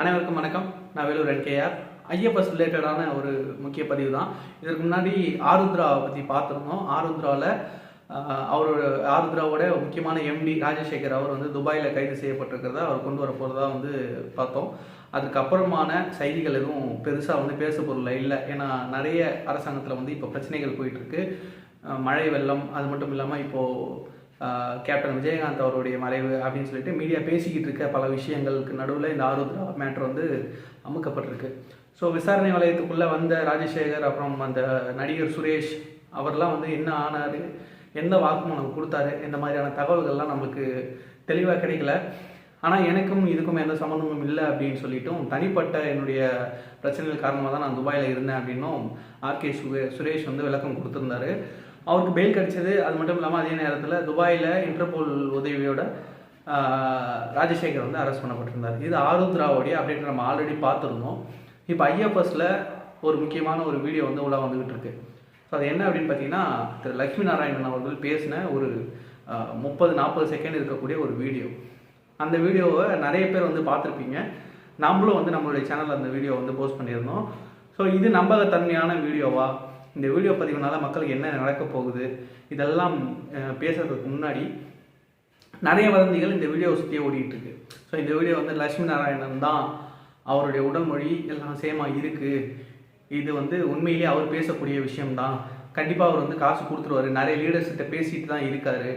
அனைவருக்கும் வணக்கம். நான் வேலூர் என்கேஆர் ஐஎஃப்எஸ் ரிலேட்டடான ஒரு முக்கிய பதிவு தான் இதற்கு முன்னாடி ஆருத்ராவை பற்றி பார்த்துருந்தோம். ஆருத்ராவில் அவரோட ஆருத்ராவோட முக்கியமான எம்டி ராஜசேகர் அவர் வந்து துபாயில் கைது செய்யப்பட்டிருக்கிறத அவர் கொண்டு வர போகிறதா வந்து பார்த்தோம். அதுக்கப்புறமான செய்திகள் எதுவும் பெருசாக வந்து பேச பொருளில் இல்லை. ஏன்னா நிறைய அரசாங்கத்தில் வந்து இப்போ பிரச்சனைகள் போயிட்டுருக்கு மழை வெள்ளம் அது மட்டும் இல்லாமல் இப்போது கேப்டன் விஜயகாந்த் அவருடைய மறைவு அப்படின்னு சொல்லிட்டு மீடியா பேசிக்கிட்டு இருக்க பல விஷயங்களுக்கு நடுவில் இந்த ஆருத்ரா மேட்ரு வந்து அமுக்கப்பட்டிருக்கு. ஸோ விசாரணை வலயத்துக்குள்ளே வந்த ராஜசேகர் அப்புறம் அந்த நடிகர் சுரேஷ் அவர்லாம் வந்து என்ன ஆனார் எந்த வாக்குமூலம் கொடுத்தாரு இந்த மாதிரியான தகவல்கள்லாம் நம்மளுக்கு தெளிவாக கிடைக்கல. ஆனால் எனக்கும் இதுக்கும் எந்த சம்மந்தமும் இல்லை அப்படின்னு சொல்லிட்டும் தனிப்பட்ட என்னுடைய பிரச்சனைகள் காரணமாக தான் நான் துபாயில் இருந்தேன் அப்படின்னும் ஆர்கே சுரே சுரேஷ் வந்து விளக்கம் கொடுத்துருந்தாரு. அவருக்கு பெயில் கிடைச்சது. அது மட்டும் இல்லாமல் அதே நேரத்தில் துபாயில் இன்டர்போல் உதவியோட ராஜசேகர் வந்து அரெஸ்ட் பண்ணப்பட்டிருந்தார். இது ஆரூத் திராவோடி அப்படின்னு நம்ம ஆல்ரெடி பார்த்துருந்தோம். இப்போ ஐஎஃப்எஸில் ஒரு முக்கியமான ஒரு வீடியோ வந்து உள்ள வந்துகிட்டு இருக்கு. ஸோ அது என்ன அப்படின்னு பார்த்தீங்கன்னா திரு லக்ஷ்மி நாராயணன் அவர்கள் பேசின ஒரு முப்பது நாற்பது செகண்ட் இருக்கக்கூடிய ஒரு வீடியோ அந்த வீடியோவை நிறைய பேர் வந்து பார்த்துருப்பீங்க. நம்மளும் வந்து நம்மளுடைய சேனலில் அந்த வீடியோ வந்து போஸ்ட் பண்ணியிருந்தோம். ஸோ இது நம்பகத்தன்மையான வீடியோவா இந்த வீடியோ பதிவுனால மக்களுக்கு என்ன நடக்க போகுது இதெல்லாம் பேசுறதுக்கு முன்னாடி நிறைய வதந்திகள் இந்த வீடியோவை சுற்றியே ஓடிட்டு இருக்கு. ஸோ இந்த வீடியோ வந்து லட்சுமி நாராயணன் தான் அவருடைய உடல் மொழி எல்லாம் சேமாக இருக்கு. இது வந்து உண்மையிலேயே அவர் பேசக்கூடிய விஷயம்தான். கண்டிப்பாக அவர் வந்து காசு கொடுத்துருவாரு. நிறைய லீடர்ஸ்கிட்ட பேசிட்டு தான் இருக்காரு.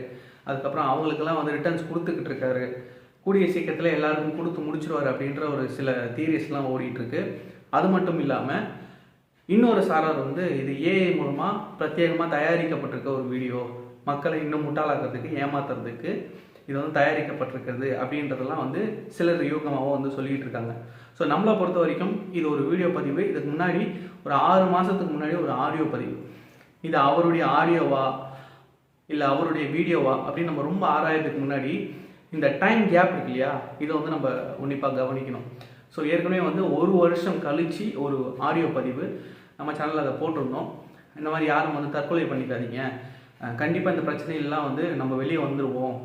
அதுக்கப்புறம் அவங்களுக்கெல்லாம் வந்து ரிட்டர்ன்ஸ் கொடுத்துக்கிட்டு இருக்காரு. கூடிய சீக்கிரத்தில் எல்லாருக்கும் கொடுத்து முடிச்சிருவாரு அப்படின்ற ஒரு சில தீரியஸ்லாம் ஓடிட்டு இருக்கு. அது மட்டும் இல்லாமல் இன்னொரு சாரார் வந்து இது ஏஐ மூலமாக பிரத்யேகமாக தயாரிக்கப்பட்டிருக்க ஒரு வீடியோ மக்களை இன்னும் முட்டாளாக்குறதுக்கு ஏமாத்துறதுக்கு இது வந்து தயாரிக்கப்பட்டிருக்கிறது அப்படின்றதெல்லாம் வந்து சிலர் யூகமாகவும் வந்து சொல்லிட்டு இருக்காங்க. ஸோ நம்மளை பொறுத்த வரைக்கும் இது ஒரு வீடியோ பதிவு. இதுக்கு முன்னாடி ஒரு ஆறு மாதத்துக்கு முன்னாடி ஒரு ஆடியோ பதிவு. இது அவருடைய ஆடியோவா இல்லை அவருடைய வீடியோவா அப்படின்னு நம்ம ரொம்ப ஆராயத்துக்கு முன்னாடி இந்த டைம் கேப் இருக்கு இல்லையா? இதை வந்து நம்ம உன்னிப்பாக கவனிக்கணும். ஸோ ஏற்கனவே வந்து ஒரு வருஷம் கழிச்சு ஒரு ஆடியோ பதிவு. நம்ம சேனலில் அதை போட்டிருந்தோம். இந்த மாதிரி யாரும் வந்து தற்கொலை பண்ணிக்காதீங்க. கண்டிப்பாக இந்த பிரச்சனையெல்லாம் வந்து நம்ம வெளியே வந்துடுவோம்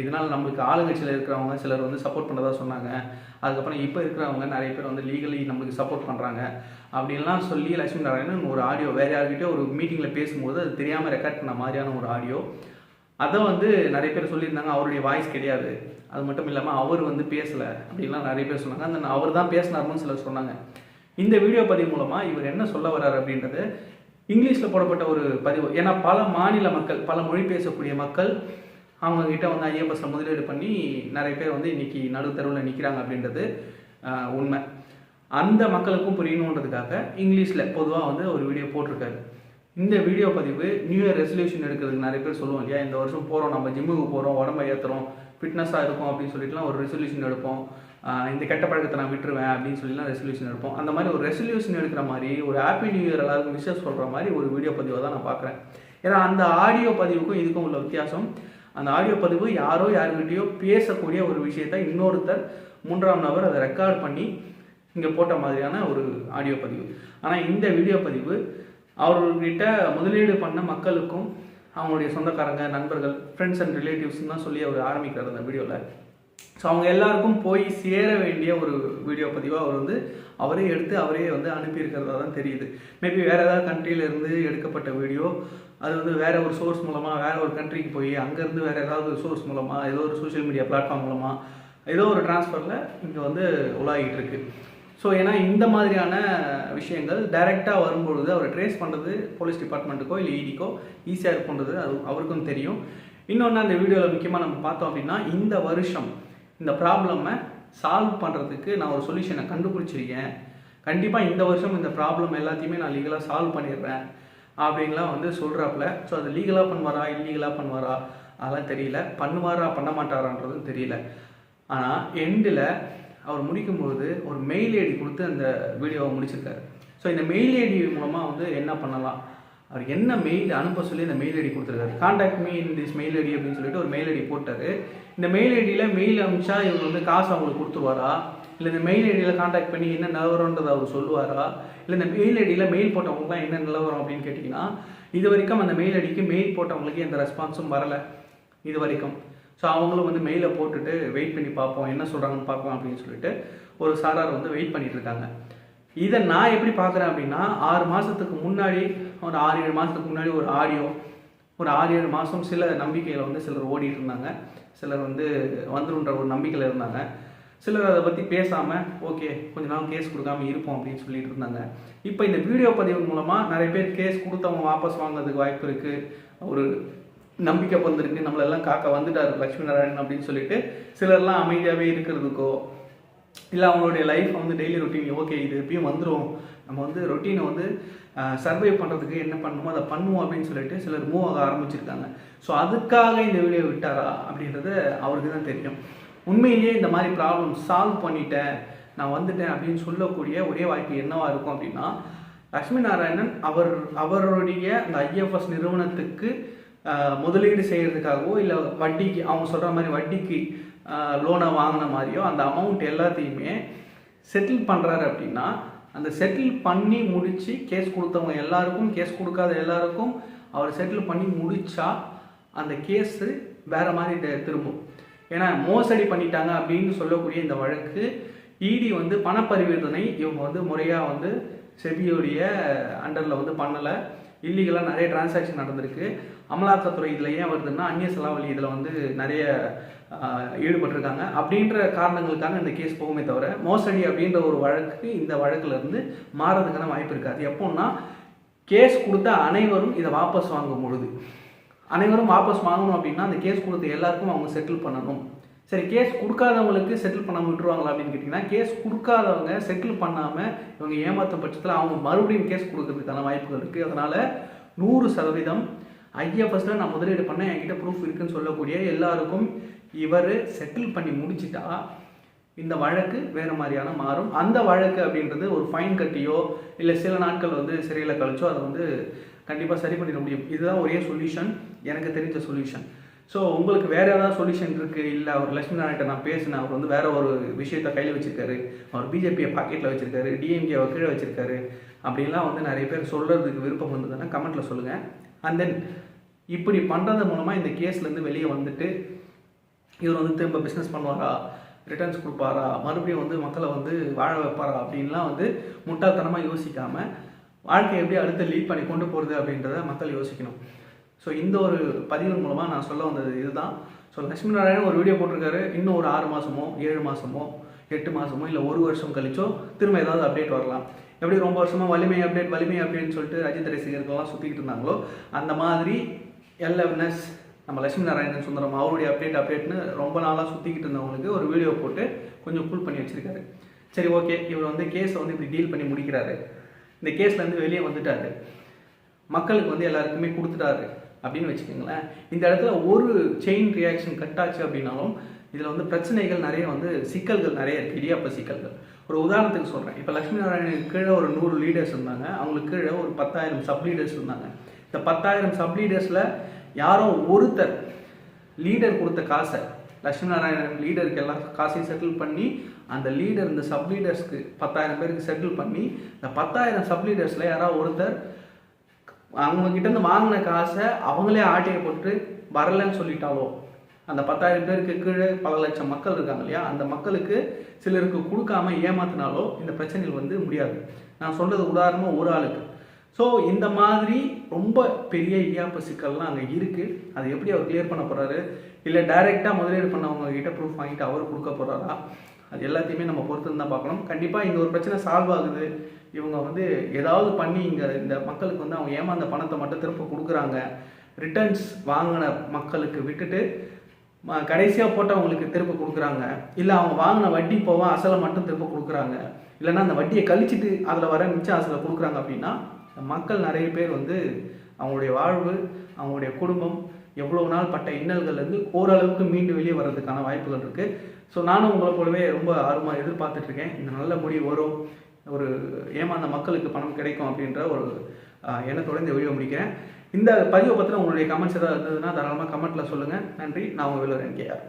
இதனால் நம்மளுக்கு ஆளுங்கட்சியில் இருக்கிறவங்க சிலர் வந்து சப்போர்ட் பண்ணதாக சொன்னாங்க. அதுக்கப்புறம் இப்போ இருக்கிறவங்க நிறைய பேர் வந்து லீகலி நம்மளுக்கு சப்போர்ட் பண்ணுறாங்க அப்படின்லாம் சொல்லி லட்சுமி நாராயணன் ஒரு ஆடியோ வேறு யார்கிட்டயோ ஒரு மீட்டிங்கில் பேசும்போது அது தெரியாமல் ரெக்கார்ட் பண்ண மாதிரியான ஒரு ஆடியோ அதை வந்து நிறைய பேர் சொல்லியிருந்தாங்க. அவருடைய வாய்ஸ் கிடையாது. அது மட்டும் இல்லாமல் அவர் வந்து பேசலை. அப்படின்லாம் நிறைய பேர் சொன்னாங்க. அந்த அவர் தான் பேசினார்னு சிலர் சொன்னாங்க. இந்த வீடியோ பதிவு மூலமாக இவர் என்ன சொல்ல வர்றாரு அப்படின்றது இங்கிலீஷில் போடப்பட்ட ஒரு பதிவு. ஏன்னா பல மாநில மக்கள் பல மொழி பேசக்கூடிய மக்கள் அவங்கக்கிட்ட வந்து ஐஎஃப்எஸ்ல முதலீடு பண்ணி நிறைய பேர் வந்து இன்னைக்கு நடுத்தருவில் நிற்கிறாங்க அப்படின்றது உண்மை. அந்த மக்களுக்கும் புரியணுன்றதுக்காக இங்கிலீஷில் பொதுவாக வந்து ஒரு வீடியோ போட்டிருக்காரு. இந்த வீடியோ பதிவு நியூ இயர் ரெசல்யூஷன் எடுக்கிறதுக்கு நிறைய பேர் சொல்லுவோம் இல்லையா? இந்த வருஷம் போகிறோம் நம்ம ஜிம்முக்கு போகிறோம் உடம்பை ஏற்றுறோம் ஃபிட்னஸாக இருக்கும் அப்படின்னு சொல்லிட்டுலாம் ஒரு ரெசல்யூஷன் எடுப்போம். இந்த கெட்ட பழக்கத்தை நான் விட்டுருவேன் அப்படின்னு சொல்லிலாம் ரெசல்யூஷன் எடுப்போம். அந்த மாதிரி ஒரு ரெசல்யூஷன் எடுக்கிற மாதிரி ஒரு ஹாப்பி நியூ இயர் எல்லாருக்கும் விஷயம் சொல்கிற மாதிரி ஒரு வீடியோ பதிவை தான் நான் பார்க்குறேன். ஏன்னா அந்த ஆடியோ பதிவுக்கும் இதுக்கும் உள்ள வித்தியாசம் அந்த ஆடியோ பதிவு யாரோ யாருக்கிட்டேயோ பேசக்கூடிய ஒரு விஷயத்த இன்னொருத்தர் மூன்றாம் நபர் அதை ரெக்கார்ட் பண்ணி இங்கே போட்ட மாதிரியான ஒரு ஆடியோ பதிவு. ஆனால் இந்த வீடியோ பதிவு அவர்கிட்ட முதலீடு பண்ண மக்களுக்கும் அவங்களுடைய சொந்தக்காரங்க நண்பர்கள் ஃப்ரெண்ட்ஸ் அண்ட் ரிலேட்டிவ்ஸ் தான் சொல்லி அவர் ஆரம்பிக்கிறார் அந்த வீடியோவில் ஸோ அவங்க எல்லாருக்கும் போய் சேர வேண்டிய ஒரு வீடியோ பதிவாக அவர் வந்து அவரே எடுத்து அவரே வந்து அனுப்பியிருக்கிறதா தான் தெரியுது. மேபி வேறு ஏதாவது கண்ட்ரியிலேருந்து எடுக்கப்பட்ட வீடியோ அது வந்து வேறு ஒரு சோர்ஸ் மூலமாக வேறு ஒரு கண்ட்ரிக்கு போய் அங்கேருந்து வேறு ஏதாவது ஒரு சோர்ஸ் மூலமாக ஏதோ ஒரு சோஷியல் மீடியா பிளாட்ஃபார்ம் மூலமாக ஏதோ ஒரு டிரான்ஸ்ஃபரில் இங்கே வந்து உலாகிட்டு இருக்கு. ஸோ ஏன்னா இந்த மாதிரியான விஷயங்கள் டைரெக்டாக வரும்பொழுது அவர் ட்ரேஸ் பண்ணுறது போலீஸ் டிபார்ட்மெண்ட்டுக்கோ இல்லை இடிக்கோ e ஈஸியாக இருக்குன்றது அது அவருக்கும் தெரியும். இன்னொன்று அந்த வீடியோவில் முக்கியமாக நம்ம பார்த்தோம் அப்படின்னா இந்த வருஷம் இந்த ப்ராப்ளமை சால்வ் பண்ணுறதுக்கு நான் ஒரு சொல்யூஷனை கண்டுபிடிச்சிருக்கேன். கண்டிப்பாக இந்த வருஷம் இந்த ப்ராப்ளம் எல்லாத்தையுமே நான் லீகலாக சால்வ் பண்ணிடுறேன் அப்படின்லாம் வந்து சொல்கிறாப்புல ஸோ அது லீகலாக பண்ணுவாரா இல்லீகலாக பண்ணுவாரா? அதெல்லாம் தெரியல. பண்ணுவாரா பண்ண மாட்டாரான்றதும் தெரியல. ஆனால் எண்டில் அவர் முடிக்கும்பொழுது ஒரு மெயில் ஐடி கொடுத்து அந்த வீடியோவை முடிச்சிருக்காரு. ஸோ இந்த மெயில் ஐடி மூலமாக வந்து என்ன பண்ணலாம்? அவர் என்ன மெயில் அனுப்ப சொல்லி இந்த மெயில் ஐடி கொடுத்துருக்காரு. Contact me in this mail ID அப்படின்னு சொல்லிட்டு ஒரு மெயில் ஐடி போட்டார். இந்த மெயில் ஐடியில் மெயில் அனுப்பிச்சா இவர் வந்து காசு அவங்களுக்கு கொடுத்துருவாரா? இல்லை இந்த மெயில் ஐடியில் காண்டாக்ட் பண்ணி என்ன நிலவரன்றதை அவர் சொல்லுவாரா? இல்லை இந்த மெயில் ஐடியில் மெயில் போட்டவங்களுக்குலாம் என்ன நிலவரம் அப்படின்னு கேட்டிங்கன்னா இது வரைக்கும் அந்த மெயில் ஐடிக்கு மெயில் போட்டவங்களுக்கு எந்த ரெஸ்பான்ஸும் வரலை. இது வரைக்கும். ஸோ அவங்களும் வந்து மெயிலை போட்டுட்டு வெயிட் பண்ணி பார்ப்போம் என்ன சொல்கிறாங்கன்னு பார்ப்போம் அப்படின்னு சொல்லிட்டு ஒரு சாரார் வந்து வெயிட் பண்ணிட்டு இருக்காங்க. இதை நான் எப்படி பார்க்குறேன் அப்படின்னா ஆறு மாதத்துக்கு முன்னாடி ஒரு ஆறு ஏழு மாதத்துக்கு முன்னாடி ஒரு ஆடியோ ஒரு ஆறு ஏழு மாதம் சில நம்பிக்கையில் வந்து சிலர் ஓடிட்டு இருந்தாங்க சிலர் வந்து வந்துருன்ற ஒரு நம்பிக்கையில் இருந்தாங்க. சிலர் அதை பற்றி பேசாமல் ஓகே கொஞ்ச நாள் கேஸ் கொடுக்காம இருப்போம் அப்படின்னு சொல்லிட்டு இருந்தாங்க. இப்போ இந்த வீடியோ பதிவு மூலமாக நிறைய பேர் கேஸ் கொடுத்தவங்க வாபஸ் வாங்குறதுக்கு வாய்ப்பு இருக்குது ஒரு நம்பிக்கை வந்திருக்கு நம்மளெல்லாம் காக்க வந்துட்டாரு லட்சுமி நாராயணன் அப்படின்னு சொல்லிட்டு சிலர்லாம் அமைதியாகவே இருக்கிறதுக்கோ இல்லை அவங்களுடைய லைஃப் வந்து டெய்லி ரொட்டீன் ஓகே இது எப்பயும் வந்துடும் நம்ம வந்து ரொட்டீனை வந்து சர்வை பண்ணுறதுக்கு என்ன பண்ணணுமோ அதை பண்ணுவோம் அப்படின்னு சொல்லிட்டு சிலர் மூவ் ஆக ஆரம்பிச்சிருக்காங்க. ஸோ அதுக்காக இந்த வீடியோ விட்டாரா அப்படின்றது அவருக்கு தான் தெரியும். உண்மையிலேயே இந்த மாதிரி ப்ராப்ளம் சால்வ் பண்ணிட்டேன் நான் வந்துட்டேன் அப்படின்னு சொல்லக்கூடிய ஒரே வாய்ப்பு என்னவா இருக்கும் அப்படின்னா லக்ஷ்மி நாராயணன் அவர் அவருடைய அந்த ஐஎஃப்எஸ் நிறுவனத்துக்கு முதலீடு செய்கிறதுக்காகவோ இல்லை வட்டிக்கு அவங்க சொல்கிற மாதிரி வட்டிக்கு லோனை வாங்கின மாதிரியோ அந்த அமௌண்ட் எல்லாத்தையுமே செட்டில் பண்ணுறாரு அப்படின்னா அந்த செட்டில் பண்ணி முடித்து கேஸ் கொடுத்தவங்க எல்லாருக்கும் கேஸ் கொடுக்காத எல்லாருக்கும் அவர் செட்டில் பண்ணி முடித்தா அந்த கேஸு வேறு மாதிரி திரும்பும். ஏன்னா மோசடி பண்ணிட்டாங்க அப்படின்னு சொல்லக்கூடிய இந்த வழக்கு இடி வந்து பணப்பரிவர்த்தனை இவங்க வந்து முறையாக வந்து செபியோடைய அண்டரில் வந்து பண்ணலை. இல்லீகலாக நிறைய டிரான்சாக்ஷன் நடந்திருக்கு. அமலாக்கத்துறை இதில் ஏன் வருதுன்னா அந்நிய செலாவளி இதில் வந்து நிறைய ஈடுபட்டிருக்காங்க. அப்படின்ற காரணங்களுக்காக இந்த கேஸ் போகுமே தவிர மோசடி அப்படின்ற ஒரு வழக்கு இந்த வழக்குல இருந்து மாறதுக்கான வாய்ப்பு இருக்காது எப்போன்னா கேஸ் கொடுத்த அனைவரும் இதை வாபஸ் வாங்கும் பொழுது. அனைவரும் வாபஸ் வாங்கணும் அப்படின்னா அந்த கேஸ் கொடுத்த எல்லாருக்கும் அவங்க செட்டில் பண்ணணும். சரி கேஸ் கொடுக்காதவங்களுக்கு செட்டில் பண்ணாமல் விட்டுருவாங்களா அப்படின்னு கேட்டிங்கன்னா கேஸ் கொடுக்காதவங்க செட்டில் பண்ணாமல் இவங்க ஏமாத்த பட்சத்தில் அவங்க மறுபடியும் கேஸ் கொடுக்கறதுக்கான வாய்ப்புகள் இருக்குது அதனால் நூறு சதவீதம் ஐஎஃப்எஸில் நான் முதலீடு பண்ண என்கிட்ட ப்ரூஃப் இருக்குன்னு சொல்லக்கூடிய எல்லாருக்கும் இவர் செட்டில் பண்ணி முடிச்சிட்டா இந்த வழக்கு வேறு மாதிரியான மாறும். அந்த வழக்கு அப்படின்றது ஒரு ஃபைன் கட்டியோ இல்லை சில நாட்கள் வந்து சிறையில் கழிச்சோ அதை வந்து கண்டிப்பாக சரி பண்ணிட முடியும். இதுதான் ஒரே சொல்யூஷன் எனக்கு தெரிஞ்ச சொல்யூஷன் ஸோ உங்களுக்கு வேறு ஏதாவது சொல்யூஷன் இருக்குது இல்லை அவர் லட்சுமி நாராயணன் நான் பேசினேன். அவர் வந்து வேற ஒரு விஷயத்த கையில் வச்சுருக்காரு. அவர் பிஜேபியை பாக்கெட்டில் வச்சுருக்காரு. டிஎம்கேவை கீழே வச்சுருக்காரு. அப்படின்லாம் வந்து நிறைய பேர் சொல்கிறதுக்கு விருப்பம் வந்ததுன்னா கமெண்ட்டில் சொல்லுங்கள் அண்ட் தென் இப்படி பண்ணுறது மூலமாக இந்த கேஸ்லேருந்து வெளியே வந்துட்டு இவர் வந்து திரும்ப பிஸ்னஸ் பண்ணுவாரா? ரிட்டர்ன்ஸ் கொடுப்பாரா? மறுபடியும் வந்து மக்களை வந்து வாழ வைப்பாரா? அப்படின்லாம் வந்து முட்டாள்தனமாக யோசிக்காமல் வாழ்க்கையை எப்படி அடுத்து லீட் பண்ணி கொண்டு போகிறது அப்படின்றத மக்கள் யோசிக்கணும். ஸோ இந்த ஒரு பதிவு மூலமாக நான் சொல்ல வந்தது இதுதான். ஸோ லட்சுமி நாராயணன் ஒரு வீடியோ போட்டிருக்காரு. இன்னும் ஒரு ஆறு மாதமோ ஏழு மாதமோ எட்டு மாதமோ இல்லை ஒரு வருஷம் கழிச்சோ திரும்ப ஏதாவது அப்டேட் வரலாம். எப்படி ரொம்ப வருஷமாக வலிமை அப்டேட் வலிமை அப்டேட்னு சொல்லிட்டு அஜித் ரசிகர்கள்லாம் சுற்றிக்கிட்டு இருந்தாங்களோ அந்த மாதிரி எல்எவ்னஸ் நம்ம லட்சுமி நாராயணன் சுந்தரம் அவருடைய அப்டேட் அப்டேட்னு ரொம்ப நாளாக சுற்றிக்கிட்டு இருந்தவங்களுக்கு ஒரு வீடியோ போட்டு கொஞ்சம் கூல் பண்ணி வச்சிருக்காரு. சரி ஓகே இவர் வந்து கேஸை வந்து இப்படி டீல் பண்ணி முடிக்கிறாரு. இந்த கேஸ்லேருந்து வெளியே வந்துட்டாரு. மக்களுக்கு வந்து எல்லாருக்குமே கொடுத்துட்டாரு. அப்படின்னு வச்சுக்கோங்களேன். இந்த இடத்துல ஒரு செயின் ரியாக்ஷன் கட் ஆச்சு அப்படின்னாலும் இதில் வந்து பிரச்சனைகள் நிறைய வந்து சிக்கல்கள் நிறைய இருக்குது இடியாப்ப சிக்கல்கள். ஒரு உதாரணத்துக்கு சொல்கிறேன் இப்போ லக்ஷ்மி நாராயணனுக்கு கீழே ஒரு நூறு லீடர்ஸ் இருந்தாங்க. அவங்களுக்கு கீழே ஒரு பத்தாயிரம் சப் லீடர்ஸ் இருந்தாங்க. இந்த பத்தாயிரம் சப் லீடர்ஸில் யாரோ ஒருத்தர் லீடர் கொடுத்த காசை லட்சுமி நாராயணன் லீடருக்கு எல்லாம் காசையும் செட்டில் பண்ணி அந்த லீடர் இந்த சப் லீடர்ஸ்க்கு பத்தாயிரம் பேருக்கு செட்டில் பண்ணி இந்த பத்தாயிரம் சப் லீடர்ஸில் யாராவது ஒருத்தர் அவங்கக்கிட்ட இருந்து வாங்கின காசை அவங்களே ஆட்டையை போட்டு வரலன்னு சொல்லிட்டாலோ அந்த பத்தாயிரம் பேருக்கு கீழே பல லட்சம் மக்கள் இருக்காங்க இல்லையா? அந்த மக்களுக்கு சிலருக்கு கொடுக்காம ஏமாத்தினாலோ இந்த பிரச்சனைகள் வந்து முடியாது. நான் சொல்றது உதாரணமாக ஒரு ஆளுக்கு. ஸோ இந்த மாதிரி ரொம்ப பெரிய இடியாப்ப சிக்கல்லாம் அங்கே இருக்குது அதை எப்படி அவர் கிளியர் பண்ண போகிறாரு இல்லை டைரெக்டாக முதலீடு பண்ணவங்க கிட்ட ப்ரூஃப் வாங்கிட்டு அவர் கொடுக்க போகிறாரா அது எல்லாத்தையுமே நம்ம பொறுத்து தான் பார்க்கணும். கண்டிப்பாக இந்த ஒரு பிரச்சனை சால்வ் ஆகுது. இவங்க வந்து ஏதாவது பண்ணி இங்கே இந்த மக்களுக்கு வந்து அவங்க ஏமாந்த பணத்தை மட்டும் திரும்ப கொடுக்குறாங்க. ரிட்டர்ன்ஸ் வாங்கின மக்களுக்கு விட்டுட்டு கடைசியாக போட்டு அவங்களுக்கு திரும்ப கொடுக்குறாங்க. இல்லை அவங்க வாங்கின வட்டி போக அசலை மட்டும் திரும்ப கொடுக்குறாங்க. இல்லைன்னா அந்த வட்டியை கழிச்சிட்டு அதில் வர மிச்ச அசலை கொடுக்குறாங்க அப்படின்னா மக்கள் நிறைய பேர் வந்து அவங்களுடைய வாழ்வு அவங்களுடைய குடும்பம் எவ்வளோ நாள் பட்ட இன்னல்கள்லேருந்து ஓரளவுக்கு மீண்டு வெளியே வர்றதுக்கான வாய்ப்புகள் இருக்குது ஸோ நானும் உங்களை போலவே ரொம்ப ஆர்வமாக எதிர்பார்த்துட்டு இருக்கேன் இந்த நல்ல முடிவு வரும். ஒரு ஏமாந்த மக்களுக்கு பணம் கிடைக்கும் அப்படின்ற ஒரு எண்ணத்தோடு இந்த வீடியோ முடிக்கிறேன். இந்த பதிவை பற்றின உங்களுடைய கமெண்ட்ஸ் ஏதாவது இருந்ததுன்னா தாராளமாக கமெண்ட்டில் சொல்லுங்கள் நன்றி. நான் உங்கள் வேலூர் என்கேஆர்